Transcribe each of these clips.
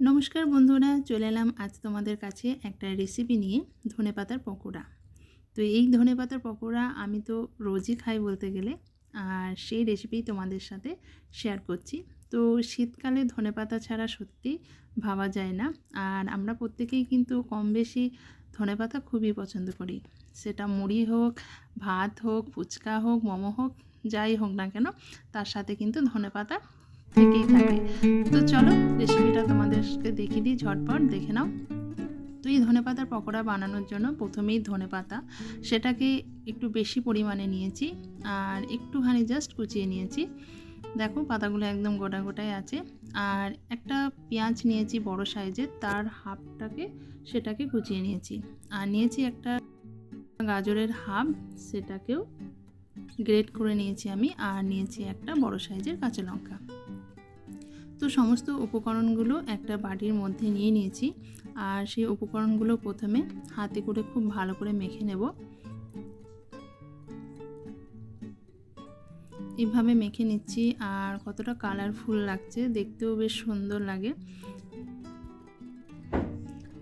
নমস্কার বন্ধুরা, চলে এলাম আজ তোমাদের কাছে একটা রেসিপি নিয়ে ধনেপাতার পকোড়া। তো এই ধনেপাতার পকোড়া আমি তো রোজই খাই বলতে গেলে, আর সেই রেসিপি তোমাদের সাথে শেয়ার করছি। তো শীতকালে ধনেপাতা ছাড়া সত্যি ভাবা যায় না, আর আমরা প্রত্যেকেই কিন্তু কম বেশি ধনেপাতা খুবই পছন্দ করি। সেটা মুড়ি হোক, ভাত হোক, ফুচকা হোক, মোমো হোক, যাই হোক না কেন, তার সাথে কিন্তু ধনেপাতা থেকেই থাকে। তো চলো রেসিপিটা তোমাদেরকে দেখিয়ে দিই ঝটপট, দেখে নাও। তো এই ধনে পাতার পকোড়া বানানোর জন্য প্রথমেই ধনে পাতা। সেটাকে একটু বেশি পরিমাণে নিয়েছি আর একটুখানি জাস্ট কুচিয়ে নিয়েছি। দেখো পাতাগুলো একদম গোটা গোটাই আছে। আর একটা পেঁয়াজ নিয়েছি বড় সাইজের, তার হাফটাকে সেটাকে কুচিয়ে নিয়েছি। আর নিয়েছি একটা গাজরের হাফ, সেটাকেও গ্রেট করে নিয়েছি আমি। আর নিয়েছি একটা বড় সাইজের কাঁচা লঙ্কা। তো সমস্ত উপকরণগুলো একটা বাটির মধ্যে নিয়ে নিয়েছি। আর সেই উপকরণগুলো প্রথমে হাতে করে খুব ভালো করে মেখে নেব। এভাবে মেখে নিচ্ছি আর কতটা কালারফুল লাগছে, দেখতেও বেশ সুন্দর লাগে।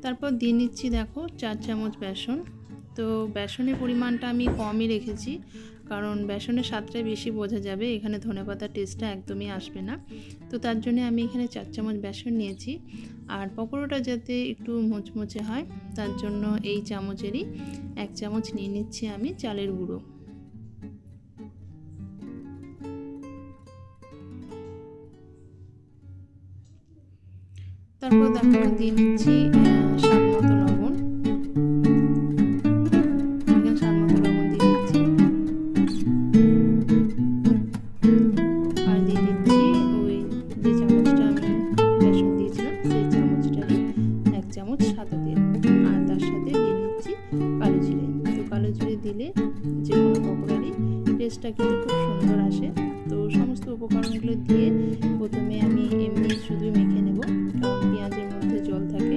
তারপর দিয়ে নিচ্ছি দেখো চার চামচ বেসন। তো বেসনের পরিমাণটা আমি কমই রেখেছি। কারণ বেসনের স্বাদটাই বেশি বোঝা যাবে, এখানে ধনেপাতার টেস্টটা একদমই আসবে না। তো তার জন্য আমি এখানে চার চামচ বেসন নিয়েছি। আর পকোড়াটা যাতে একটু মুচমুচে হয়, তার জন্য এই চামচেরই এক চামচ নিয়ে নিচ্ছি আমি চালের গুঁড়ো। তারপর তারপর দিয়ে নিচ্ছি টেস্টটা কিন্তু খুব সুন্দর আসে। তো সমস্ত উপকরণগুলো দিয়ে প্রথমে আমি এমনি শুধু মেখে নেব পেঁয়াজের মধ্যে জল থাকে।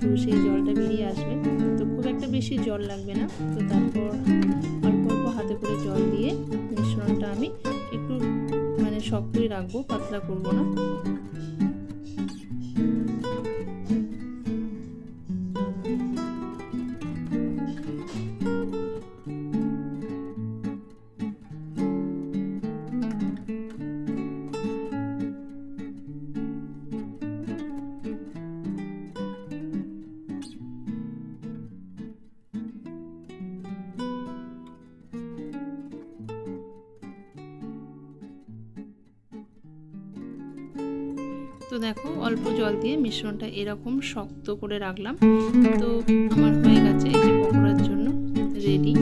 তো সেই জলটা বেরিয়ে আসবে। তো খুব একটা বেশি জল লাগবে না। তো তারপর অল্প অল্প হাতে করে জল দিয়ে মিশ্রণটা আমি একটু মানে শক্তই রাখব, পাতলা করব না। তো দেখো অল্প জল দিয়ে মিশ্রণটা এরকম শক্ত করে রাখলাম। তো আমার হয়ে গেছে এই যে পকোড়ার জন্য রেডি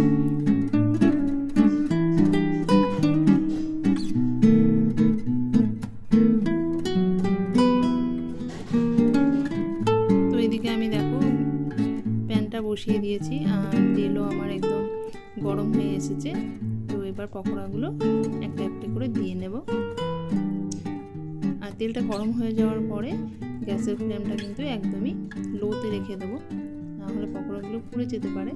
তো এদিকে আমি দেখো প্যানটা বসিয়ে দিয়েছি আর তেলও আমার একদম গরম হয়ে এসেছে। তো এবার পকোড়াগুলো একটা একটা করে দিয়ে নেব। তেলটা গরম হয়ে যাওয়ার পরে গ্যাসের ফ্লেমটা কিন্তু একদমই লোতে রেখে দেবো। নাহলে পকোড়াগুলো পুড়ে যেতে পারে।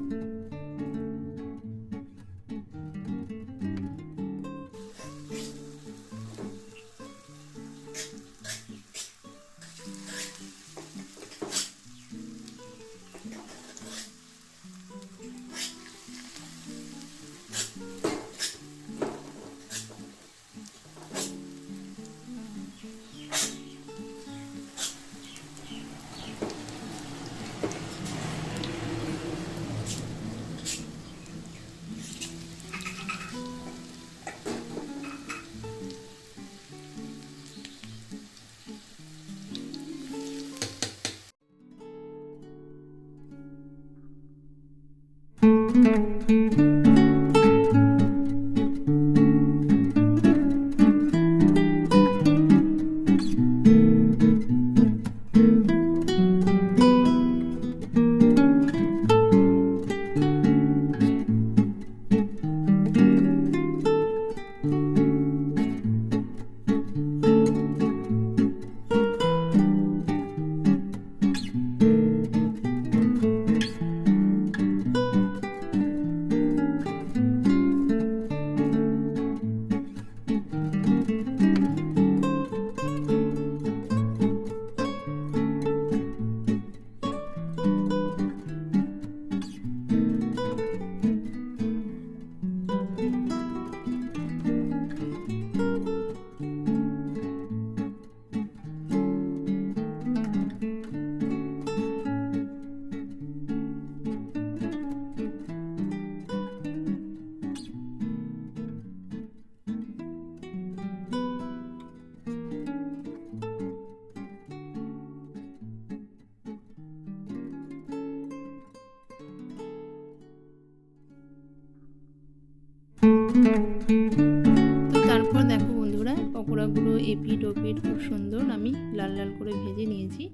তো তারপর দেখো বন্ধুরা, পকোড়াগুলো এপিট ওপিট খুব সুন্দর আমি লাল লাল করে ভেজে নিয়েছি।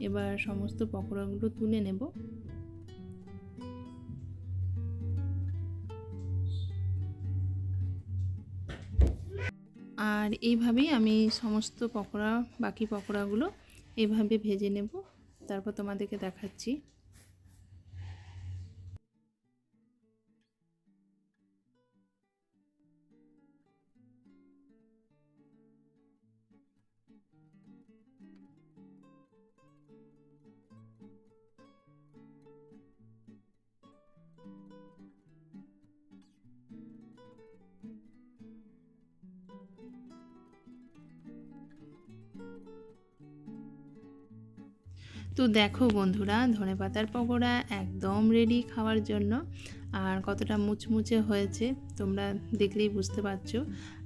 এবার সমস্ত পকোড়াগুলো তুলে নেব। আর এইভাবেই আমি সমস্ত পকোড়া, বাকি পকোড়াগুলো এভাবে ভেজে নেব। তারপর তোমাদেরকে দেখাচ্ছি। তো দেখো বন্ধুরা ধনে পাতার পকোড়া একদম রেডি খাওয়ার জন্য। আর কতটা মুচমুচে হয়েছে তোমরা দেখলেই বুঝতে পারছ।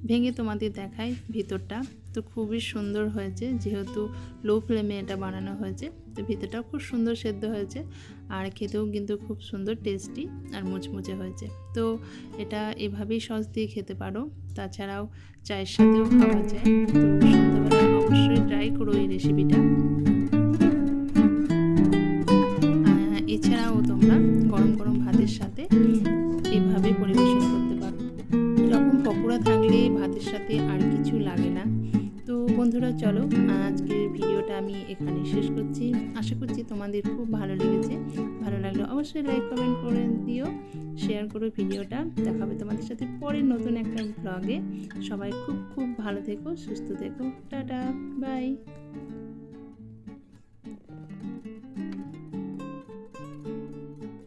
ভেঙে তোমাদের দেখাই ভিতরটা। তো খুবই সুন্দর হয়েছে, যেহেতু লো ফ্লেমে এটা বানানো হয়েছে, তো ভিতরটাও খুব সুন্দর সেদ্ধ হয়েছে। আর খেতেও কিন্তু খুব সুন্দর টেস্টি আর মুচমুচে হয়েছে। তো এটা এভাবেই সস দিয়ে খেতে পারো। তাছাড়াও চায়ের সাথেও খাওয়া যায়। তো সন্ধ্যাবেলায় অবশ্যই ট্রাই করো এই রেসিপিটা এভাবে পরিবেশন করতে পারো এরকম পকোড়া থাকলে ভাতের সাথে আর কিছু লাগে না। তো বন্ধুরা, চলো আজকের ভিডিওটা আমি এখানে শেষ করছি। আশা করছি তোমাদের খুব ভালো লেগেছে। ভালো লাগলে অবশ্যই লাইক কমেন্ট করে দিও। শেয়ার করো ভিডিওটা। দেখাবে তোমাদের সাথে পরের নতুন একটা ব্লগে সবাই খুব খুব ভালো থেকো, সুস্থ থেকো। Tata bye